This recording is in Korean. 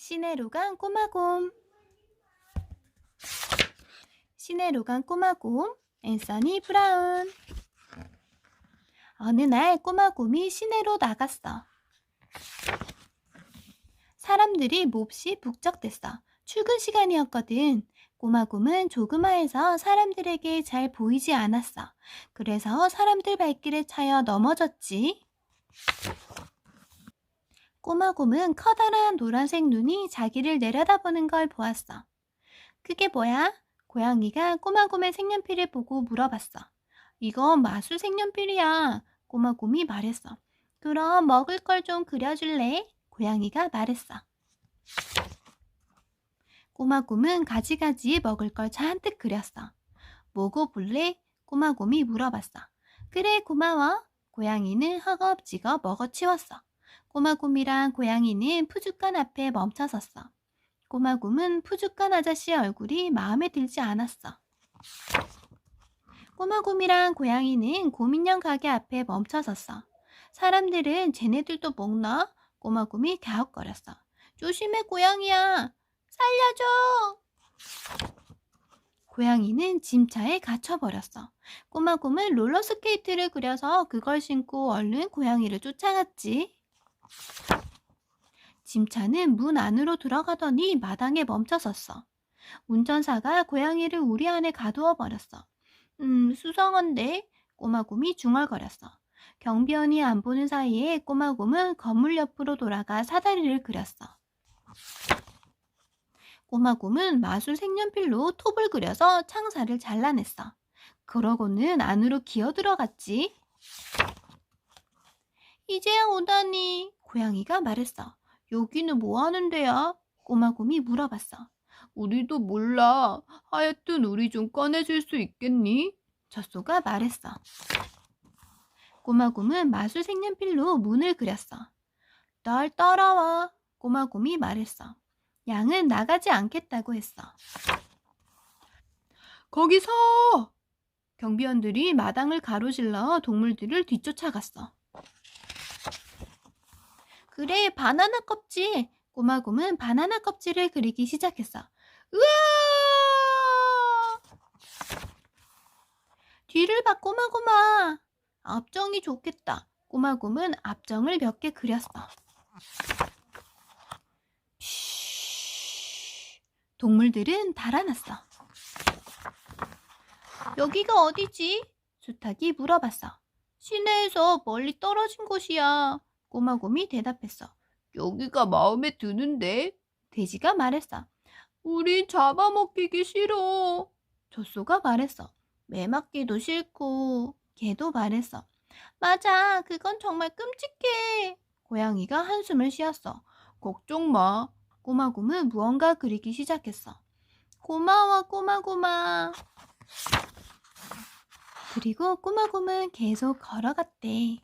시내로 간 꼬마곰 시내로 간 꼬마곰 앤서니 브라운 어느 날 꼬마곰이 시내로 나갔어. 사람들이 몹시 북적댔어. 출근 시간이었거든. 꼬마곰은 조그마해서 사람들에게 잘 보이지 않았어. 그래서 사람들 발길에 차여 넘어졌지. 꼬마곰은 커다란 노란색 눈이 자기를 내려다보는 걸 보았어. 그게 뭐야? 고양이가 꼬마곰의 색연필을 보고 물어봤어. 이건 마술 색연필이야. 꼬마곰이 말했어. 그럼 먹을 걸 좀 그려줄래? 고양이가 말했어. 꼬마곰은 가지가지 먹을 걸 잔뜩 그렸어. 뭐고 볼래? 꼬마곰이 물어봤어. 그래, 고마워. 고양이는 허겁지겁 먹어치웠어. 꼬마곰이랑 고양이는 푸주간 앞에 멈춰섰어. 꼬마곰은 푸주간 아저씨의 얼굴이 마음에 들지 않았어. 꼬마곰이랑 고양이는 곰인형 가게 앞에 멈춰섰어. 사람들은 쟤네들도 먹나? 꼬마곰이 갸웃거렸어. 조심해 고양이야. 살려줘. 고양이는 짐차에 갇혀버렸어. 꼬마곰은 롤러스케이트를 그려서 그걸 신고 얼른 고양이를 쫓아갔지. 짐차는 문 안으로 들어가더니 마당에 멈춰섰어. 운전사가 고양이를 우리 안에 가두어 버렸어. 음, 수상한데? 꼬마곰이 중얼거렸어. 경비원이 안 보는 사이에 꼬마곰은 건물 옆으로 돌아가 사다리를 그렸어. 꼬마곰은 마술 색연필로 톱을 그려서 창살을 잘라냈어. 그러고는 안으로 기어 들어갔지. 이제야 오다니, 고양이가 말했어. 여기는 뭐 하는 데야? 꼬마곰이 물어봤어. 우리도 몰라. 하여튼 우리 좀 꺼내줄 수 있겠니? 젖소가 말했어. 꼬마곰은 마술 색연필로 문을 그렸어. 널 따라와. 꼬마곰이 말했어. 양은 나가지 않겠다고 했어. 거기 서! 경비원들이 마당을 가로질러 동물들을 뒤쫓아갔어. 그래, 바나나 껍질. 꼬마곰은 바나나 껍질을 그리기 시작했어. 으아! 뒤를 봐, 꼬마곰아. 앞정이 좋겠다. 꼬마곰은 앞정을 몇 개 그렸어. 쉬. 동물들은 달아났어. 여기가 어디지? 수탉이 물어봤어. 시내에서 멀리 떨어진 곳이야. 꼬마곰이 대답했어. 여기가 마음에 드는데? 돼지가 말했어. 우리 잡아먹히기 싫어. 젖소가 말했어. 매 맞기도 싫고. 개도 말했어. 맞아, 그건 정말 끔찍해. 고양이가 한숨을 쉬었어. 걱정 마. 꼬마곰은 무언가 그리기 시작했어. 고마워, 꼬마곰아. 그리고 꼬마곰은 계속 걸어갔대.